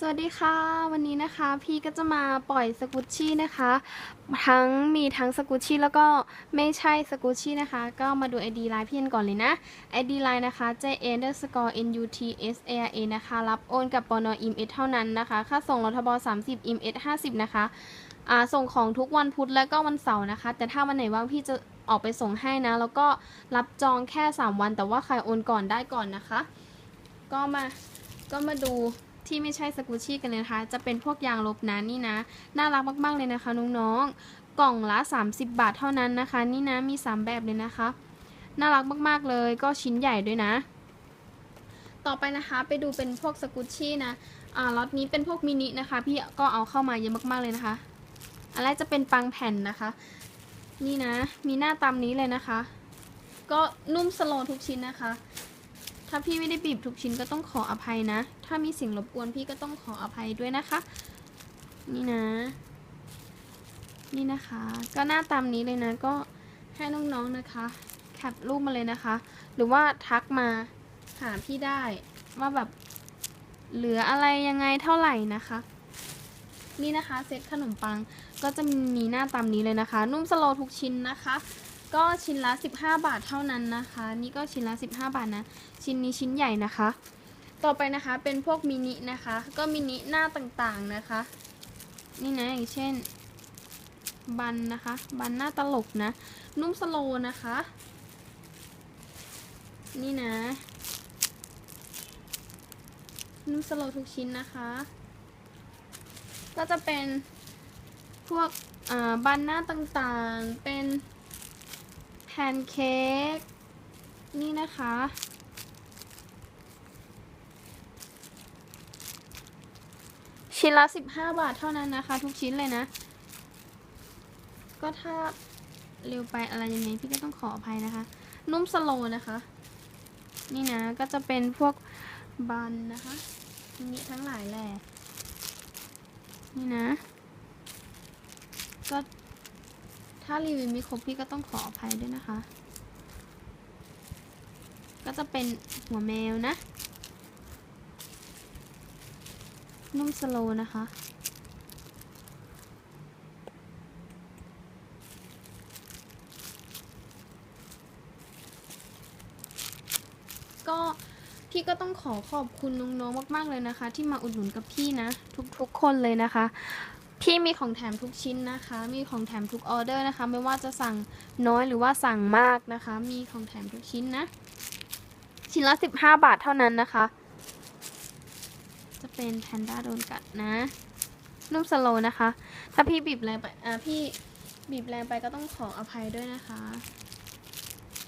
สวัสดีค่ะ วันนี้นะคะพี่ก็จะมาปล่อยสกุชชี่นะคะ ทั้งมีทั้งสกุชชี่แล้วก็ไม่ใช่สกุชชี่นะคะ ก็มาดู ID ไลน์พี่กันก่อนเลยนะ ID ไลน์นะคะ j a n d e r s c o r e n u t s a r a นะคะ รับโอนกับปนอิมเอเท่านั้นนะคะ ค่าส่งรทบ30อิมเอ50 นะคะอ่าส่งของทุกวันพุธและก็วันเสาร์นะคะ แต่ถ้าวันไหนว่างพี่จะออกไปส่งให้นะ แล้วก็รับจองแค่ 3 วัน แต่ว่าใครโอนก่อนได้ก่อนนะคะ ก็มาก็มาดู ที่ไม่ใช่สกูชี่กันเลยนะคะ จะเป็นพวกยางลบนะนี่นะ น่ารักมาก ๆ เลยนะคะน้องๆ กล่องละ 30 บาทเท่านั้นนะคะ นี่นะมี 3 แบบเลยนะคะ น่ารักมากๆเลยก็ชิ้นใหญ่ด้วยนะ ต่อไปนะคะไปดูเป็นพวกสกูชี่นะ อ่าล็อตนี้เป็นพวกมินินะคะ พี่ก็เอาเข้ามาเยอะมากๆเลยนะคะ อันแรกจะเป็นปังแผ่นนะคะ นี่นะ มีหน้าตามนี้เลยนะคะ ก็นุ่มสโลทุกชิ้นนะคะาพี่ไม่ได้บีบทุกชิ้นก็ต้องขออภัยนะ ถ้ามีสิ่งรบกวนพี่ก็ต้องขออภัยด้วยนะคะ นี่นะ นี่นะคะ ก็หน้าตามนี้เลยนะ ก็ให้น้องๆนะคะ แคปรูปมาเลยนะคะ หรือว่าทักมาหาพี่ได้ว่าแบบเหลืออะไรยังไงเท่าไหร่นะคะ นี่นะคะเซตขนมปังก็จะมีหน้าตามนี้เลยนะคะ นุ่มสโลทุกชิ้นนะคะ ก็ชิ้นละ 15 บาทเท่านั้นนะคะ นี่ก็ชิ้นละ 15 บาทนะ ชิ้นนี้ชิ้นใหญ่นะคะ ต่อไปนะคะเป็นพวกมินินะคะ ก็มินิหน้าต่างๆนะคะ นี่นะอย่างเช่น บันนะคะ บันหน้าตลกนะ นุ่มสโลนะคะ นี่นะ นุ่มสโลทุกชิ้นนะคะ ก็จะเป็นพวกบันหน้าต่างๆ เป็น นเค้กนี่นะคะ ชิ้นละ 15 บาทเท่านั้นนะคะ ทุกชิ้นเลยนะ ก็ถ้าเร็วไปอะไรยังไงพี่ก็ต้องขออภัยนะคะ นุ่มสโลนะคะ นี่นะก็จะเป็นพวกบันนะคะนี่ทั้งหลายแหละนี่นะ ก็ ถ้ารีวิวไม่ครบพี่ก็ต้องขออภัยด้วยนะคะ ก็จะเป็นหัวแมวนะ นุ่มสโลนะคะ ก็พี่ก็ต้องขอขอบคุณน้องๆมาก ๆ เลยนะคะ ที่มาอุดหนุนกับพี่นะ ทุกๆคนเลยนะคะ พี่มีของแถมทุกชิ้นนะคะ มีของแถมทุกออเดอร์นะคะ ไม่ว่าจะสั่งน้อยหรือว่าสั่งมากนะคะ มีของแถมทุกชิ้นนะ ชิ้นละ 15 บาทเท่านั้นนะคะ จะเป็นแพนด้าโดนกัดนะนุ่มสโลนะคะ ถ้าพี่บีบแรงไปอ่าพี่บีบแรงไปก็ต้องขออภัยด้วยนะคะ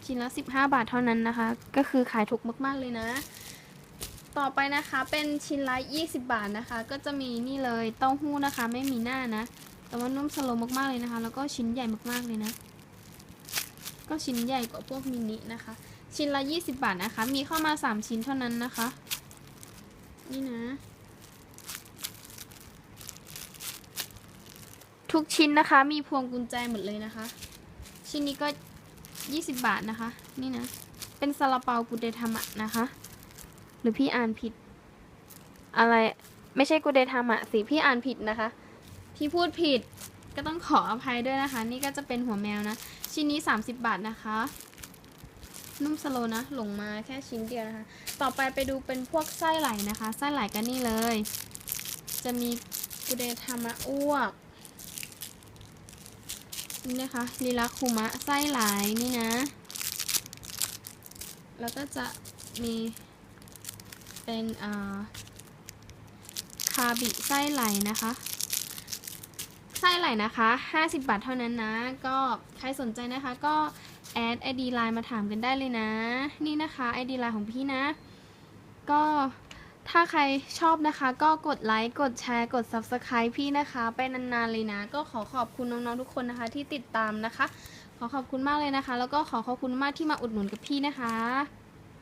ชิ้นละ 15 บาทเท่านั้นนะคะ ก็คือขายถูกมาก ๆ เลยนะ ต่อไปนะคะเป็นชิ้นละ 20 บาทนะคะ ก็จะมีนี่เลยเต้าหู้นะคะ ไม่มีหน้านะ แต่ว่านุ่มสโลว์มากๆเลยนะคะ แล้วก็ชิ้นใหญ่มากๆเลยนะ ก็ชิ้นใหญ่กว่าพวกมินินะคะ ชิ้นละ 20 บาทนะคะ มีเข้ามา 3 ชิ้นเท่านั้นนะคะ นี่นะ ทุกชิ้นนะคะ มีพวงกุญแจหมดเลยนะคะ ชิ้นนี้ก็ 20 บาทนะคะ นี่นะ เป็นซาลาเปากุเดทามะนะคะ หรือพี่อ่านผิด อะไรไม่ใช่กุเดทามะสิพี่อ่านผิดนะคะ พี่พูดผิดก็ต้องขออภัยด้วยนะคะ นี่ก็จะเป็นหัวแมวนะ ชิ้นนี้ 30 บาทนะคะ นุ่มสโลนะ หลงมาแค่ชิ้นเดียวนะคะ ต่อไปไปดูเป็นพวกไส้ไหลนะคะ ไส้ไหลกันนี่เลย จะมีกุเดทามะอ้วกนี่นะคะลีลาคุมะไส้ไหลนี่นะ แล้วก็จะมี เป็นอ่าคาบิไส้ไหลนะคะ ไส้ไหลนะคะ 50 บาทเท่านั้นนะ ก็ใครสนใจนะคะก็แอด ID ไลน์มาถามกันได้เลยนะ นี่นะคะ ID ไลน์ของพี่นะ ก็ถ้าใครชอบนะคะก็กดไลค์กดแชร์กด Subscribe พี่นะคะ ไปนานๆเลยนะ ก็ขอขอบคุณน้องๆทุกคนนะคะ ที่ติดตามนะคะ ขอขอบคุณมากเลยนะคะ แล้วก็ขอขอบคุณมากที่มาอุดหนุนกับพี่นะคะ